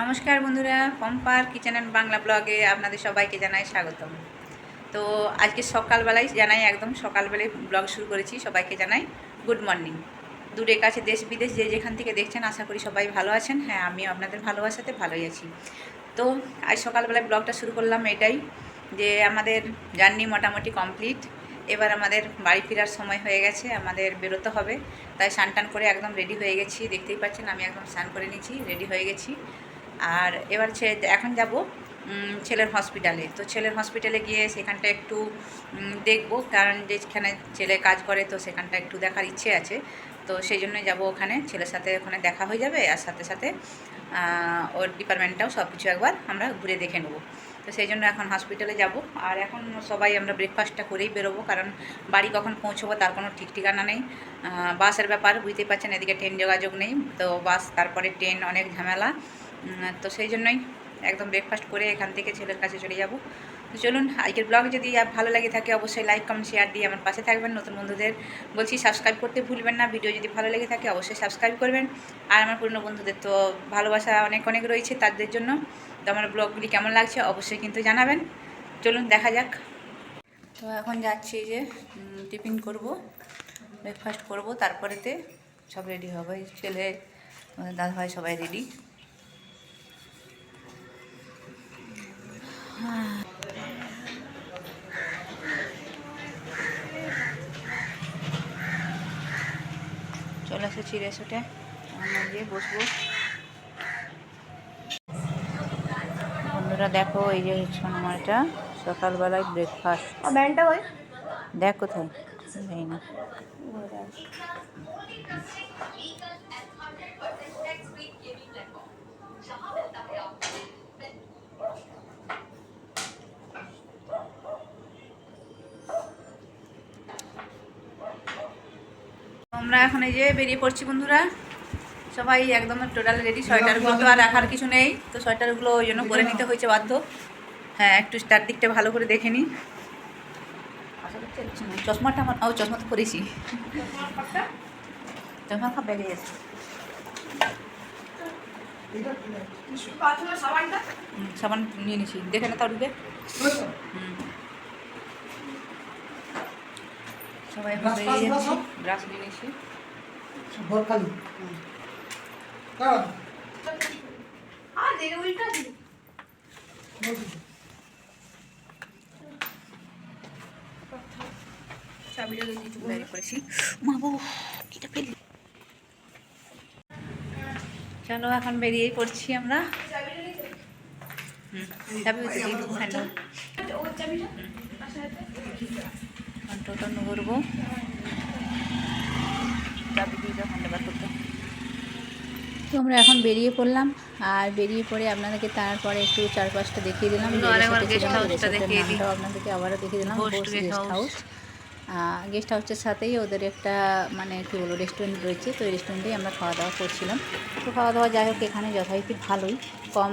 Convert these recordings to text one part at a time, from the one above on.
নমস্কার বন্ধুরা, পম্পার kitchen and Bangla ব্লগে আপনাদের সবাইকে জানাই স্বাগতম। তো আজকে সকালবেলায় জানাই একদম সকালবেলায় ব্লগ শুরু করেছি, সবাইকে জানাই গুড মর্নিং। দূরে কাছে দেশ বিদেশ যে যেখান থেকে দেখছেন, আশা করি সবাই ভালো আছেন। হ্যাঁ আমিও আপনাদের ভালোবাসাতে ভালোই আছি। তো আজ সকালবেলায় ব্লগটা শুরু করলাম এটাই যে আমাদের জার্নি মোটামুটি কমপ্লিট। এবার আমাদের বাড়ি ফেরার সময় হয়ে গেছে, আমাদের বেরোতে হবে। তাই স্নান টান করে একদম রেডি হয়ে গেছি। দেখতেই পাচ্ছেন, আমি একদম স্নান করে নিয়েছি, রেডি হয়ে গেছি। আর এবার ছে- এখন যাব ছেলের হসপিটালে তো ছেলের হসপিটালে গিয়ে সেখানটা একটু দেখব। কারণ যেখানে ছেলে কাজ করে, তো সেখানটা একটু দেখার ইচ্ছে আছে। তো সেই জন্যই যাব ওখানে। ছেলের সাথে ওখানে দেখা হয়ে যাবে। আর সাথে সাথে ওর ডিপার্টমেন্টটাও সব কিছু একবার আমরা ঘুরে দেখে নেব। তো সেই জন্য এখন হসপিটালে যাব। আর এখন সবাই আমরা ব্রেকফাস্টটা করেই বেরোবো। কারণ বাড়ি কখন পৌঁছবো তার কোনো ঠিক ঠিকানা নেই। বাসের ব্যাপার, বুঝতেই পারছেন, এদিকে ট্রেন যোগাযোগ নেই। তো বাস, তারপরে ট্রেন অনেক ঝামেলা। তো সেই জন্যই একদম ব্রেকফাস্ট করে এখান থেকে ছেলের কাছে চলে যাব। তো চলুন, আজকের ব্লগ যদি ভালো লাগে থাকে অবশ্যই লাইক কমেন্ট শেয়ার দিয়ে আমার পাশে থাকবেন। নতুন বন্ধুদের বলছি সাবস্ক্রাইব করতে ভুলবেন না। ভিডিও যদি ভালো লেগে থাকে অবশ্যই সাবস্ক্রাইব করবেন। আর আমার পুরনো বন্ধুদের তো ভালোবাসা অনেক অনেক রয়েছে তাদের জন্য। তো আমার ব্লগগুলি কেমন লাগছে অবশ্যই কিন্তু জানাবেন। চলুন, দেখা যাক। তো এখন যাচ্ছি যে টিফিন করব ব্রেকফাস্ট করব। তারপরেতে সব রেডি হবে। ছেলে, দাদা ভাই সবাই রেডি চলে এসেছি রেসোর্টে আমরা গিয়ে বসবো। বন্ধুরা দেখো এই যে সোনামাটা সকালবেলায় ব্রেকফাস্ট ব্যান্ডটা ওই? দেখ কোথায়? না। আমরা এখন এই যে বেরিয়ে পড়ছি বন্ধুরা। সবাই একদম টোটাল রেডি সোয়েটারগুলো তো আর রাখার কিছু নেই। তো সোয়েটারগুলো ওই জন্য করে নিতে হয়েছে বাধ্য। হ্যাঁ একটু স্টার দিকটা ভালো করে দেখে নিই। চশমাটা আমার ও চশমা তো পরেছি। চশমা খাপ ব্যাগে সাবান নিয়ে নিছি। দেখে না তাও ঢুকে। হুম। সবাই চাবিটা দিয়ে চলে মা কিটা এখন বেরিয়েই পড়ছি আমরা। হুম চাবি হচ্ছে চাবি দিয়ে করতে। তো আমরা এখন বেরিয়ে পড়লাম আর বেরিয়ে পড়ে আপনাদেরকে তারপরে একটু চারপাশটা দেখিয়ে দিলাম আপনাদেরকে আবারও দেখিয়ে দিলাম গেস্ট হাউস গেস্ট হাউসের সাথেই ওদের একটা মানে কী বলব রেস্টুরেন্ট রয়েছে। তো রেস্টুরেন্টেই আমরা খাওয়া দাওয়া করছিলাম। তো খাওয়া দাওয়া যাই হোক, এখানে যথারীতি ভালোই। কম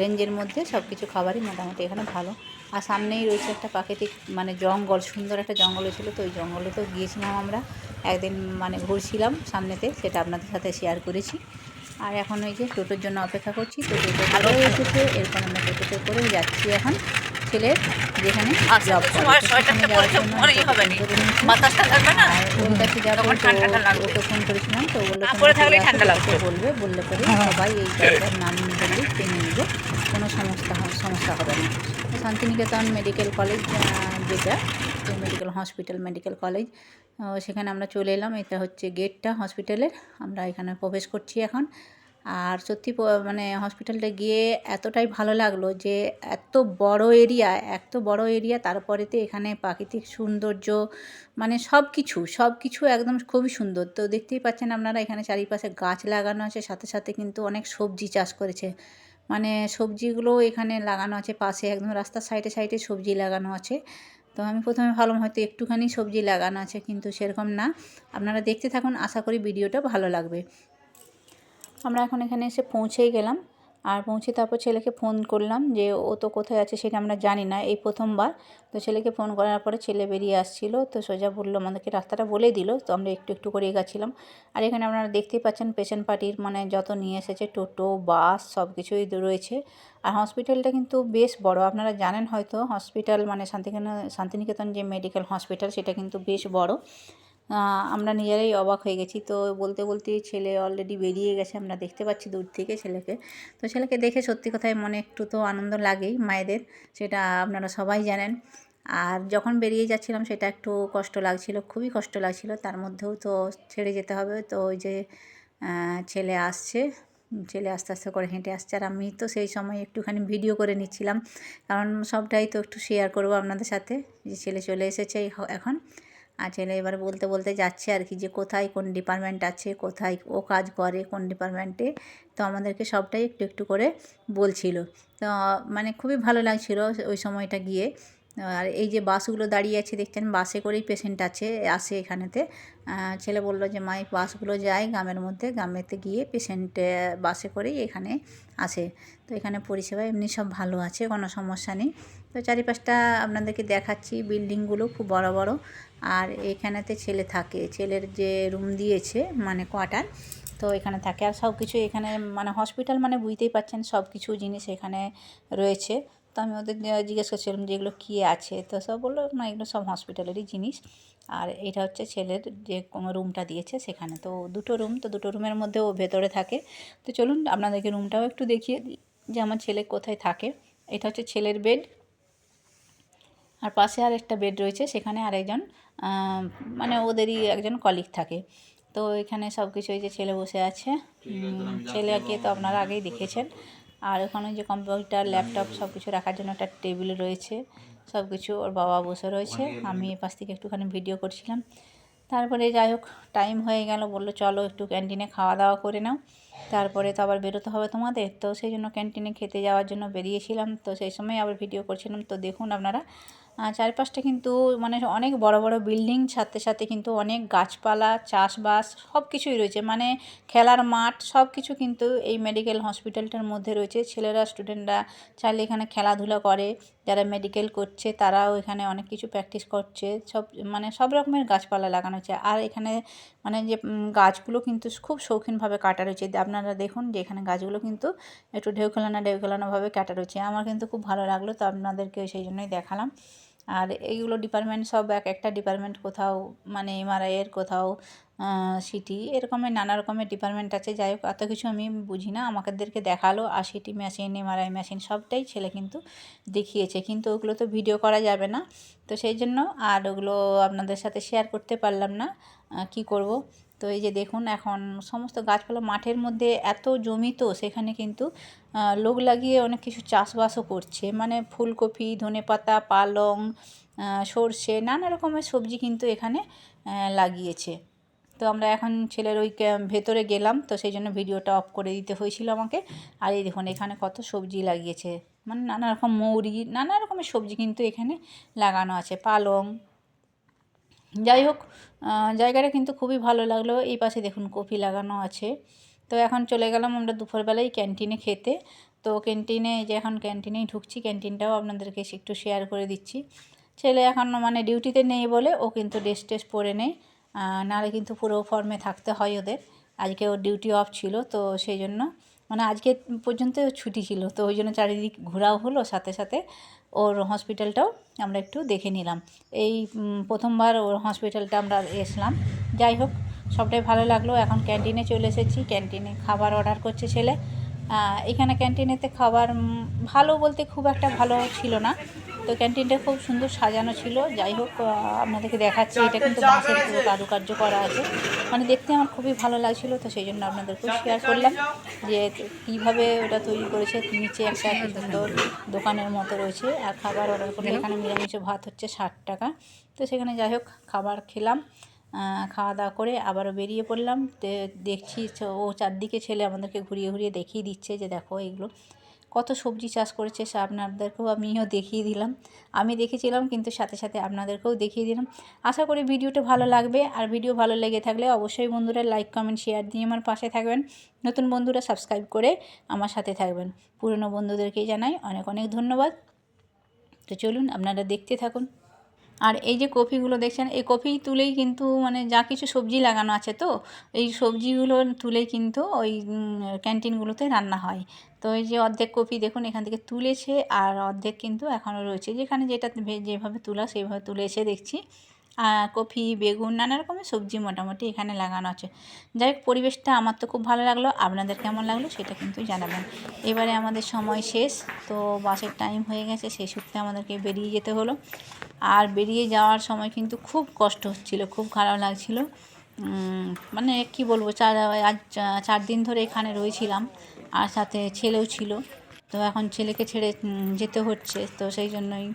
রেঞ্জের মধ্যে সব কিছু খাবারই মোটামুটি এখানে ভালো। আর সামনেই রয়েছে একটা প্রাকৃতিক মানে জঙ্গল, সুন্দর একটা জঙ্গল ছিল তো ওই জঙ্গলে তো গিয়েছিলাম আমরা। একদিন মানে ঘুরছিলাম সামনেতে, সেটা আপনাদের সাথে শেয়ার করেছি। আর এখন ওই যে টোটোর জন্য অপেক্ষা করছি। তো টোটো ভালো এসেছে। এরপর আমরা টোটোতে করে যাচ্ছি এখন। ছেলের যেখানে লাগবে। ওকে ফোন করেছিলাম তো বলল বলবে বললে পরে সবাই এই জায়গাটার নাম বললেই চিনে নেবে। কোনো সমস্যা সমস্যা হবে না। শান্তিনিকেতন মেডিকেল কলেজ যেটা মেডিকেল হসপিটাল মেডিকেল কলেজ সেখানে আমরা চলে এলাম। এটা হচ্ছে গেটটা হসপিটালের আমরা এখানে প্রবেশ করছি এখন। আর সত্যি মানে হসপিটালটা গিয়ে এতটাই ভালো লাগল যে এত বড় এরিয়া এত বড় এরিয়া তারপরেতে এখানে প্রাকৃতিক সৌন্দর্য মানে সব কিছু সব কিছু একদম খুবই সুন্দর। তো দেখতেই পাচ্ছেন আপনারা, এখানে চারিপাশে গাছ লাগানো আছে, সাথে সাথে কিন্তু অনেক সবজি চাষ করেছে। মানে সবজিগুলো এখানে লাগানো আছে, পাশে একদম রাস্তার সাইডে সাইডে সবজি লাগানো আছে। তো আমি প্রথমে ভাবলাম হয়তো একটুখানি সবজি লাগানো আছে, কিন্তু সেরকম না। আপনারা দেখতে থাকুন, আশা করি ভিডিওটা ভালো লাগবে। আমরা এখন এখানে এসে পৌঁছেই গেলাম। আর পৌঁছে তারপর ছেলেকে ফোন করলাম যে, ও তো কোথায় আছে সেটা আমরা জানি না। এই প্রথমবার। তো ছেলেকে ফোন করার পরে ছেলে বেরিয়ে আসছিল। তো সোজা বলল, আমাদেরকে রাস্তাটা বলে দিল। তো আমরা একটু একটু করে গেছিলাম আর এখানে আপনারা দেখতেই পাচ্ছেন পেশেন্ট পার্টির মানে যত নিয়ে এসেছে, টোটো, বাস সব কিছুই রয়েছে। আর হসপিটালটা কিন্তু বেশ বড়। আপনারা জানেন হয়তো, হসপিটাল মানে শান্তিনিকেতন শান্তিনিকেতন যে মেডিকেল হসপিটাল, সেটা কিন্তু বেশ বড়। আমরা নিজেরাই অবাক হয়ে গেছি। তো বলতে বলতে ছেলে অলরেডি বেরিয়ে গেছে, আমরা দেখতে পাচ্ছি দূর থেকে ছেলেকে। তো ছেলেকে দেখে সত্যি কথাই মনে একটু তো আনন্দ লাগেই মায়েদের, সেটা আপনারা সবাই জানেন। আর যখন বেরিয়ে যাচ্ছিলাম, সেটা একটু কষ্ট লাগছিল, খুবই কষ্ট লাগছিল। তার মধ্যেও তো ছেড়ে যেতে হবে। তো ওই যে ছেলে আসছে। ছেলে আস্তে আস্তে করে হেঁটে আসছে। আর আমি তো সেই সময় একটুখানি ভিডিও করে নিচ্ছিলাম। কারণ সবটাই তো একটু শেয়ার করব আপনাদের সাথে। যে ছেলে চলে এসেছে এখন। আর ছেলে এবার বলতে বলতে যাচ্ছে আর কি যে, কোথায় কোন ডিপার্টমেন্ট আছে? কোথায় ও কাজ করে কোন ডিপার্টমেন্টে তো আমাদেরকে সবটাই একটু একটু করে বলছিল। তো মানে খুবই ভালো লাগছিল ওই সময়টা গিয়ে। আর এই যে বাসগুলো দাঁড়িয়ে আছে, দেখছেন? বাসে করেই পেশেন্ট আছে, আসে এখানেতে। ছেলে বলল যে মাই বাসগুলো যায় গ্রামের মধ্যে, গ্রামেতে গিয়ে পেশেন্ট বাসে করেই এখানে আসে। তো এখানে পরিষেবা এমনি সব ভালো আছে, কোনো সমস্যা নেই। তো চারিপাশটা আপনাদেরকে দেখাচ্ছি, বিল্ডিংগুলো খুব বড় বড়। আর এখানেতে ছেলে থাকে। ছেলের যে রুম দিয়েছে মানে কোয়ার্টার, তো এখানে থাকে। আর সব কিছু এখানে মানে হসপিটাল মানে বুঝতেই পাচ্ছেন, সব কিছু জিনিস এখানে রয়েছে। তো আমি ওদের জিজ্ঞেস করছিলাম যে এগুলো কী আছে? তো সব বলল, না, এগুলো সব হসপিটালেরই জিনিস। আর এটা হচ্ছে ছেলের যে কোনো রুমটা দিয়েছে সেখানে। তো দুটো রুম, তো দুটো রুমের মধ্যে ও ভেতরে থাকে। তো চলুন, আপনাদেরকে রুমটাও একটু দেখিয়ে দিই যে আমার ছেলে কোথায় থাকে। এটা হচ্ছে ছেলের বেড আর পাশে আর একটা বেড রয়েছে সেখানে আরেকজন মানে ওদেরই একজন কলিগ থাকে। তো এখানে সব কিছু এই যে ছেলে বসে আছে। ছেলেকে তো আপনারা আগেই দেখেছেন। আর ওখানে যে কম্পিউটার ল্যাপটপ সব কিছু রাখার জন্য একটা টেবিল রয়েছে। সব কিছু ওর বাবা বসে রয়েছে। আমি এ পাশ থেকে একটুখানি ভিডিও করছিলাম। তারপরে যাই হোক টাইম হয়ে গেল বলল চলো একটু ক্যান্টিনে খাওয়া দাওয়া করে নাও। তারপরে তো আবার বেরোতে হবে তোমাদের। তো সেই জন্য ক্যান্টিনে খেতে যাওয়ার জন্য বেরিয়েছিলাম। তো সেই সময় আবার ভিডিও করছিলাম। তো দেখুন আপনারা চারপাশটা কিন্তু মানে অনেক বড় বড় বিল্ডিং, সাথে সাথে কিন্তু অনেক গাছপালা, চাষবাস সব কিছুই রয়েছে। মানে খেলার মাঠ সব কিছু কিন্তু এই মেডিকেল হসপিটালটার মধ্যে রয়েছে। ছেলেরা স্টুডেন্টরা চাইলে এখানে খেলাধুলা করে, যারা মেডিকেল করছে তারাও এখানে অনেক কিছু প্র্যাকটিস করছে। সব মানে সব রকমের গাছপালা লাগানো হচ্ছে আর এখানে মানে যে গাছগুলো কিন্তু খুব শৌখিনভাবে কাটা রয়েছে। আপনারা দেখুন যে এখানে গাছগুলো কিন্তু একটু ঢেউ খেলানো ঢেউ খেলানোভাবে কাটা রয়েছে। আমার কিন্তু খুব ভালো লাগল, তো আপনাদেরকে সেই জন্যই দেখালাম। আর এইগুলো ডিপার্টমেন্ট সব এক একটা ডিপার্টমেন্ট কোথাও মানে এমআরআইয়ের কোথাও সিটি এরকমের নানা রকমের ডিপার্টমেন্ট আছে। যাই হোক, এত কিছু আমি বুঝি না। আমাদেরকে দেখাল, আর সিটি মেশিন এমআরআই মেশিন সবটাই ছেলে কিন্তু দেখিয়েছে। কিন্তু ওগুলো তো ভিডিও করা যাবে না। তো সেই জন্য আর ওগুলো আপনাদের সাথে শেয়ার করতে পারলাম না। কি করব? তো এই যে দেখুন, এখন সমস্ত গাছপালা মাঠের মধ্যে এত জমি তো, সেখানে কিন্তু লোক লাগিয়ে অনেক কিছু চাষবাসও করছে। মানে ফুলকপি, ধনেপাতা, পালং সর্ষে, নানা রকমের সবজি কিন্তু এখানে লাগিয়েছে। তো আমরা এখন ছেলের ওই ভেতরে গেলাম, তো সেই জন্য ভিডিওটা অফ করে দিতে হয়েছিল আমাকে। আর এই দেখুন, এখানে কত সবজি লাগিয়েছে। মানে নানা রকম মৌরি, নানা রকমের সবজি কিন্তু এখানে লাগানো আছে। পালং যাই হোক জায়গাটা কিন্তু খুবই ভালো লাগল। এই পাশে দেখুন কপি লাগানো আছে। তো এখন চলে গেলাম আমরা দুপুরবেলায় ক্যান্টিনে খেতে। তো ক্যান্টিনে যে এখন ক্যান্টিনেই ঢুকছি, ক্যান্টিনটাও আপনাদেরকে একটু শেয়ার করে দিচ্ছি। ছেলে এখন মানে ডিউটিতে নেই বলে ও কিন্তু ড্রেস টেস পরে নেই। নাহলে কিন্তু পুরো ফর্মে থাকতে হয় ওদের। আজকে ওর ডিউটি অফ ছিল, তো সেই জন্য মানে আজকে পর্যন্ত ছুটি ছিল, তো ওই জন্য চারিদিক ঘোরাও হলো, সাথে সাথে ওর হসপিটালটাও আমরা একটু দেখে নিলাম। এই প্রথমবার ওর হসপিটালটা আমরা এসলাম। যাই হোক, সবটাই ভালো লাগল। এখন ক্যান্টিনে চলে এসেছি ক্যান্টিনে খাবার অর্ডার করছে ছেলে। এখানে ক্যান্টিনেতে খাবার ভালো বলতে খুব একটা ভালো ছিল না। তো ক্যান্টিনটা খুব সুন্দর সাজানো ছিল। যাই হোক আপনাদেরকে দেখাচ্ছি এটা কিন্তু বাঁশের পুরো কারুকার্য করা আছে। মানে দেখতে আমার খুবই ভালো লাগছিল তো সেই জন্য আপনাদেরকেও শেয়ার করলাম যে কীভাবে ওটা তৈরি করেছে নিচে একটা কি সুন্দর দোকানের মতো রয়েছে আর খাবার অর্ডার করলে এখানে নিরামিষ ভাত হচ্ছে ষাট টাকা। তো সেখানে যাই হোক খাবার খেলাম খাওয়া দাওয়া করে আবারও বেরিয়ে পড়লাম। দেখছি ও চারদিকে ছেলে আমাদেরকে ঘুরিয়ে ঘুরিয়ে দেখিয়ে দিচ্ছে যে দেখো এগুলো। কত সবজি চাষ করেছে সে আপনাদেরকেও আমিও দেখিয়ে দিলাম। আমি দেখেছিলাম, কিন্তু সাথে সাথে আপনাদেরকেও দেখিয়ে দিলাম। আশা করি ভিডিওটা ভালো লাগবে। আর ভিডিও ভালো লেগে থাকলে অবশ্যই বন্ধুরা লাইক কমেন্ট শেয়ার দিয়ে আমার পাশে থাকবেন। নতুন বন্ধুরা সাবস্ক্রাইব করে আমার সাথে থাকবেন। পুরনো বন্ধুদেরকেই জানাই অনেক অনেক ধন্যবাদ। তো চলুন আপনারা দেখতে থাকুন। আর এই যে কপিগুলো দেখছেন, এই কপি তুলেই কিন্তু মানে যা কিছু সবজি লাগানো আছে তো, এই সবজিগুলো তুলেই কিন্তু ওই ক্যান্টিনগুলোতে রান্না হয়। তো এই যে অর্ধেক কপি দেখুন এখান থেকে তুলেছে, আর অর্ধেক কিন্তু এখনও রয়েছে। যেখানে যেটা যেভাবে তোলা সেইভাবে তুলেছে দেখছি। কপি, বেগুন, নানা রকমের সবজি মোটামুটি এখানে লাগানো আছে। যাই হোক, পরিবেশটা আমার তো খুব ভালো লাগল। আপনাদের কেমন লাগল সেটা কিন্তু জানাবেন। এবারে আমাদের সময় শেষ। তো বাসের টাইম হয়ে গেছে, সেই সূত্রে আমাদেরকে বেরিয়ে যেতে হলো। আর বেরিয়ে যাওয়ার সময় কিন্তু খুব কষ্ট হচ্ছিল, খুব খারাপ লাগছিল। মানে কি বলব, চার, আজ, চার দিন ধরে এখানে রয়েছিলাম। আর সাথে ছেলেও ছিল। তো এখন ছেলেকে ছেড়ে যেতে হচ্ছে। তো সেই জন্যই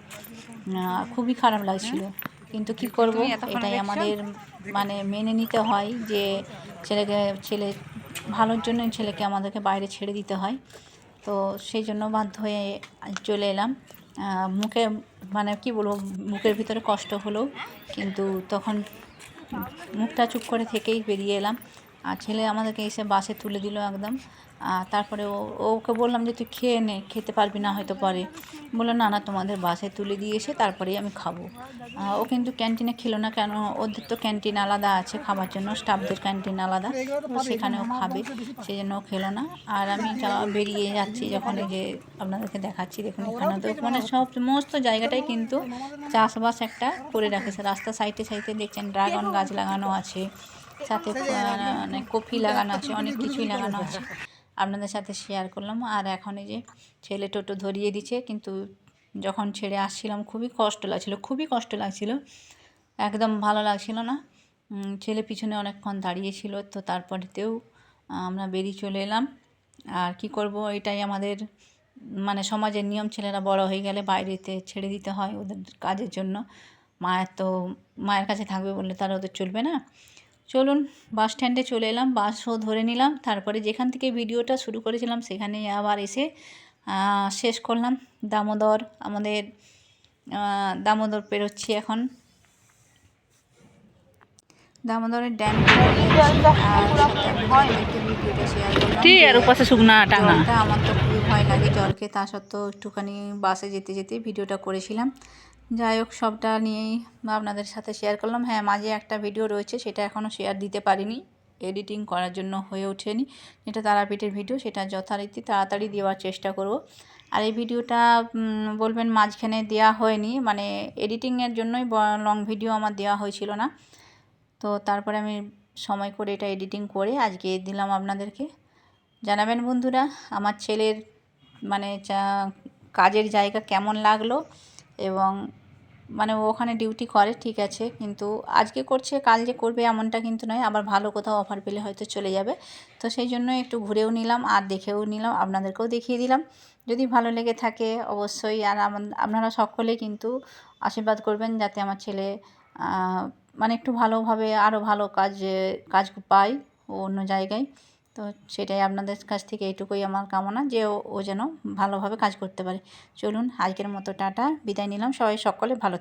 খুবই খারাপ লাগছিল। কিন্তু কি করব? এটাই আমাদের মানে মেনে নিতে হয় যে ছেলেকে ছেলে ভালোর জন্যই ছেলেকে আমাদেরকে বাইরে ছেড়ে দিতে হয়। তো সেই জন্য বাধ্য হয়ে চলে এলাম। মুখে মানে কি বলব মুখের ভিতরে কষ্ট হলো। কিন্তু তখন মুখটা চুপ করে থেকেই বেরিয়ে এলাম। আর ছেলে আমাদেরকে এসে বাসে তুলে দিল একদম। তারপরে ও, ওকে বললাম যে, তুই খেয়ে নে, খেতে পারবি না হয়তো পরে। বলল, না না, তোমাদের বাসে তুলে দিয়ে এসে তারপরেই আমি খাব। ও কিন্তু ক্যান্টিনে খেলো না, কেন? ওদের তো ক্যান্টিন আলাদা আছে খাবার জন্য, স্টাফদের ক্যান্টিন আলাদা। সেখানেও খাবে, সেই জন্য ও খেলো না। আর আমি বেরিয়ে যাচ্ছি যখন এই যে আপনাদেরকে দেখাচ্ছি, দেখুন এখানে তো মানে সব সমস্ত জায়গাটাই কিন্তু চাষবাস একটা করে রাখেছে। রাস্তা সাইডে সাইডে দেখছেন ড্রাগন গাছ লাগানো আছে, সাথে মানে কফি লাগানো আছে, অনেক কিছুই লাগানো আছে। আপনাদের সাথে শেয়ার করলাম। আর এখন এই যে ছেলে টোটো ধরিয়ে দিচ্ছে, কিন্তু যখন ছেড়ে আসছিলাম খুবই কষ্ট লাগছিল, খুবই কষ্ট লাগছিল। একদম ভালো লাগছিল না। ছেলে পিছনে অনেকক্ষণ দাঁড়িয়েছিল, তো তারপরেতেও আমরা বেরিয়ে চলে এলাম। আর কি করব, এটাই আমাদের মানে সমাজের নিয়ম, ছেলেরা বড় হয়ে গেলে বাইরেতে ছেড়ে দিতে হয় ওদের কাজের জন্য। মায়ের তো, মায়ের কাছে থাকবে বললে তারা ওদের চলবে না। চলুন বাস স্ট্যান্ডে চলে এলাম বাসও ধরে নিলাম। তারপরে যেখান থেকে ভিডিওটা শুরু করেছিলাম সেখানে আবার এসে শেষ করলাম। দামোদর আমাদের দামোদর পেরোচ্ছি এখন। দামোদরের ড্যাম ভিডিওটা ঠিক আর যে শুকনা টাঙা আমার তো খুবই ভয় লাগে জলকে তা সত্ত্বেও একটুখানি বাসে যেতে যেতে ভিডিওটা করেছিলাম। যাই হোক, সবটা নিয়েই আপনাদের সাথে শেয়ার করলাম। হ্যাঁ মাঝে একটা ভিডিও রয়েছে, সেটা এখনও শেয়ার দিতে পারিনি। এডিটিং করার জন্য হয়ে ওঠেনি। যেটা তারাপীঠের ভিডিও সেটা যথারীতি তাড়াতাড়ি দেওয়ার চেষ্টা করব। আর এই ভিডিওটা বলবেন মাঝখানে দেওয়া হয়নি। মানে এডিটিংয়ের জন্যই লং ভিডিও আমার দেওয়া হয়েছিল না। তো তারপরে আমি সময় করে এটা এডিটিং করে আজকে দিলাম আপনাদেরকে। জানাবেন বন্ধুরা, আমার ছেলের মানে কাজের জায়গা কেমন লাগল? এবং মানে ওখানে ডিউটি করে, ঠিক আছে। কিন্তু আজকে করছে, কাল যে করবে এমনটা কিন্তু নয়। আবার ভালো কোথাও অফার পেলে হয়তো চলে যাবে। তো সেই জন্য একটু ঘুরেও নিলাম, আর দেখেও নিলাম, আপনাদেরকেও দেখিয়ে দিলাম। যদি ভালো লেগে থাকে অবশ্যই, আর আপনারা সকলে কিন্তু আশীর্বাদ করবেন যাতে আমার ছেলে মানে একটু ভালোভাবে আরও ভালো কাজ কাজ পায় অন্য জায়গায়। তো সেটাই আপনাদের কাছ থেকে এইটুকুই আমার কামনা যে ও ও যেন ভালোভাবে কাজ করতে পারে। চলুন, আজকের মতো টাটা, বিদায় নিলাম। সবাই সকলে ভালো